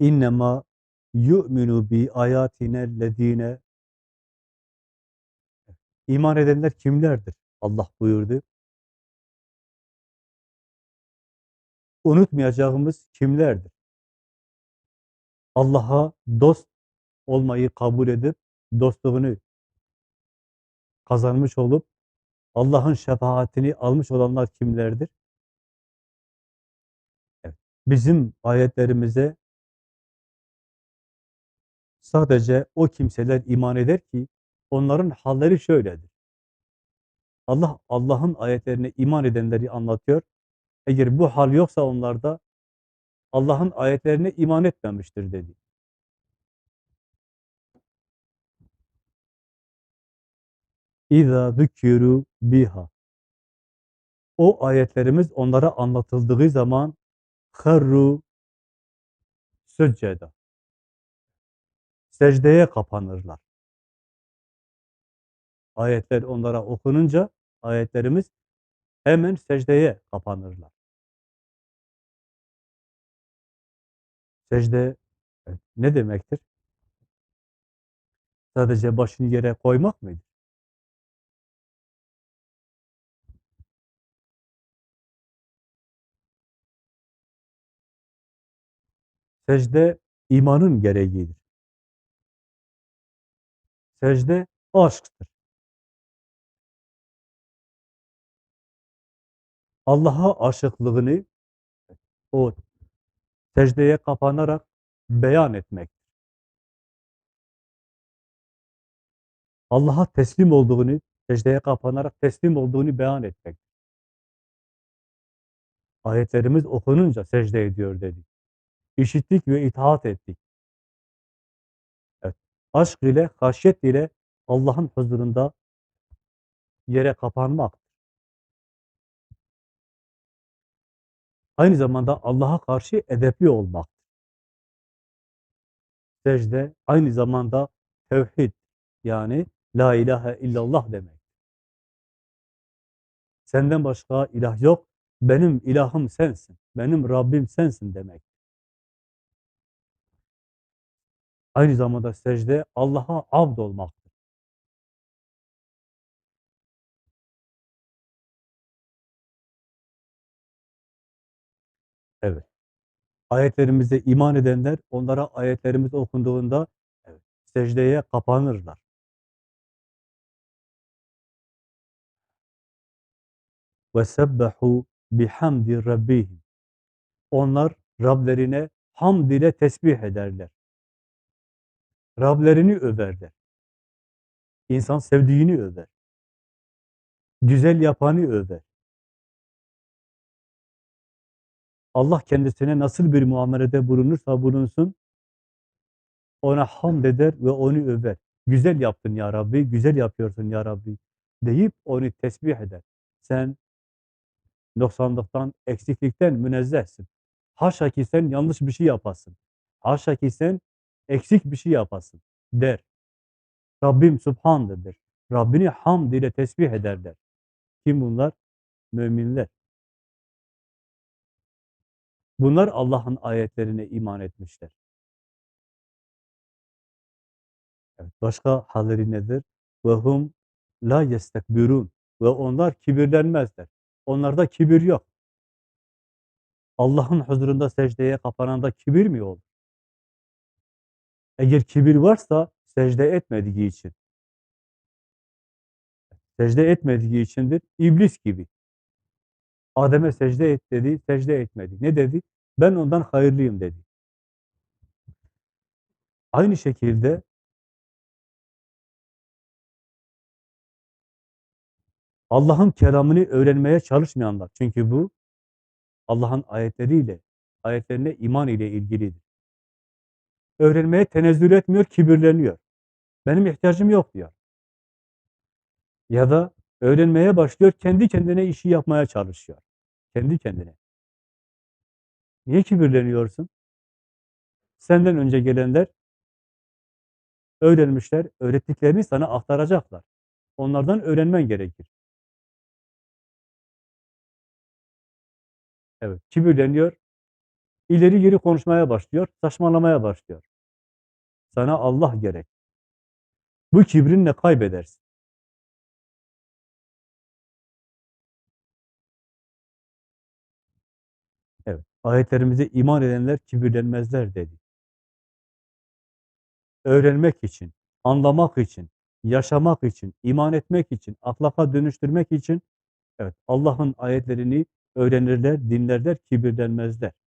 İnnemâ yu'minu bi ayatinellezîne İman edenler kimlerdir? Allah buyurdu. Unutmayacağımız kimlerdir? Allah'a dost olmayı kabul edip, dostluğunu kazanmış olup, Allah'ın şefaatini almış olanlar kimlerdir? Evet. Bizim ayetlerimize sadece o kimseler iman eder ki, onların halleri şöyledir. Allah, Allah'ın ayetlerine iman edenleri anlatıyor. Eğer bu hal yoksa onlarda, Allah'ın ayetlerine iman etmemiştir dedi. İza zükürü biha. O ayetlerimiz onlara anlatıldığı zaman harru sücceda. Secdeye kapanırlar. Ayetler onlara okununca ayetlerimiz hemen secdeye kapanırlar. Secde ne demektir? Sadece başını yere koymak mıydı? Secde imanın gereğidir. Secde aşktır. Allah'a aşıklığını o secdeye kapanarak beyan etmek. Allah'a teslim olduğunu, secdeye kapanarak teslim olduğunu beyan etmek. Ayetlerimiz okununca secde ediyor dedi. İşittik ve itaat ettik. Aşk ile, haşyet ile Allah'ın huzurunda yere kapanmak. Aynı zamanda Allah'a karşı edepli olmak. Secde aynı zamanda tevhid yani la ilahe illallah demek. Senden başka ilah yok, benim ilahım sensin, benim Rabbim sensin demek. Aynı zamanda secde Allah'a abd olmaktır. Evet. Ayetlerimize iman edenler, onlara ayetlerimiz okunduğunda evet, secdeye kapanırlar. Ve sebbehu bihamdi rabbihim. Onlar Rablerine hamd ile tesbih ederler. Rablerini överler. İnsan sevdiğini över. Güzel yapanı över. Allah kendisine nasıl bir muamelede bulunursa bulunsun, ona hamd eder ve onu över. Güzel yaptın ya Rabbi, güzel yapıyorsun ya Rabbi deyip onu tesbih eder. Sen noksanlıktan, eksiklikten münezzehsin. Haşa ki sen yanlış bir şey yapasın. Haşa ki sen eksik bir şey yapasın der. Rabbim Subhan'dır der. Rabbini hamd ile tesbih ederler. Kim bunlar? Müminler. Bunlar Allah'ın ayetlerine iman etmişler. Evet, başka halleri nedir? Ve hum la yestekbirun. Ve onlar kibirlenmezler. Onlarda kibir yok. Allah'ın huzurunda secdeye kapananda kibir mi olur? Eğer kibir varsa secde etmediği için. Secde etmediği içindir. İblis gibi. Adem'e secde et dedi, secde etmedi. Ne dedi? Ben ondan hayırlıyım dedi. Aynı şekilde Allah'ın kelamını öğrenmeye çalışmayanlar. Çünkü bu Allah'ın ayetleriyle, ayetlerine iman ile ilgilidir. Öğrenmeye tenezzül etmiyor, kibirleniyor. Benim ihtiyacım yok diyor. Ya da öğrenmeye başlıyor, kendi kendine işi yapmaya çalışıyor. Kendi kendine. Niye kibirleniyorsun? Senden önce gelenler öğrenmişler, öğrettiklerini sana aktaracaklar. Onlardan öğrenmen gerekir. Evet, kibirleniyor, İleri geri konuşmaya başlıyor, saçmalamaya başlıyor. Sana Allah gerek. Bu kibrinle kaybedersin. Evet, ayetlerimize iman edenler kibirlenmezler dedi. Öğrenmek için, anlamak için, yaşamak için, iman etmek için, ahlaka dönüştürmek için evet Allah'ın ayetlerini öğrenirler, dinlerler, kibirlenmezler.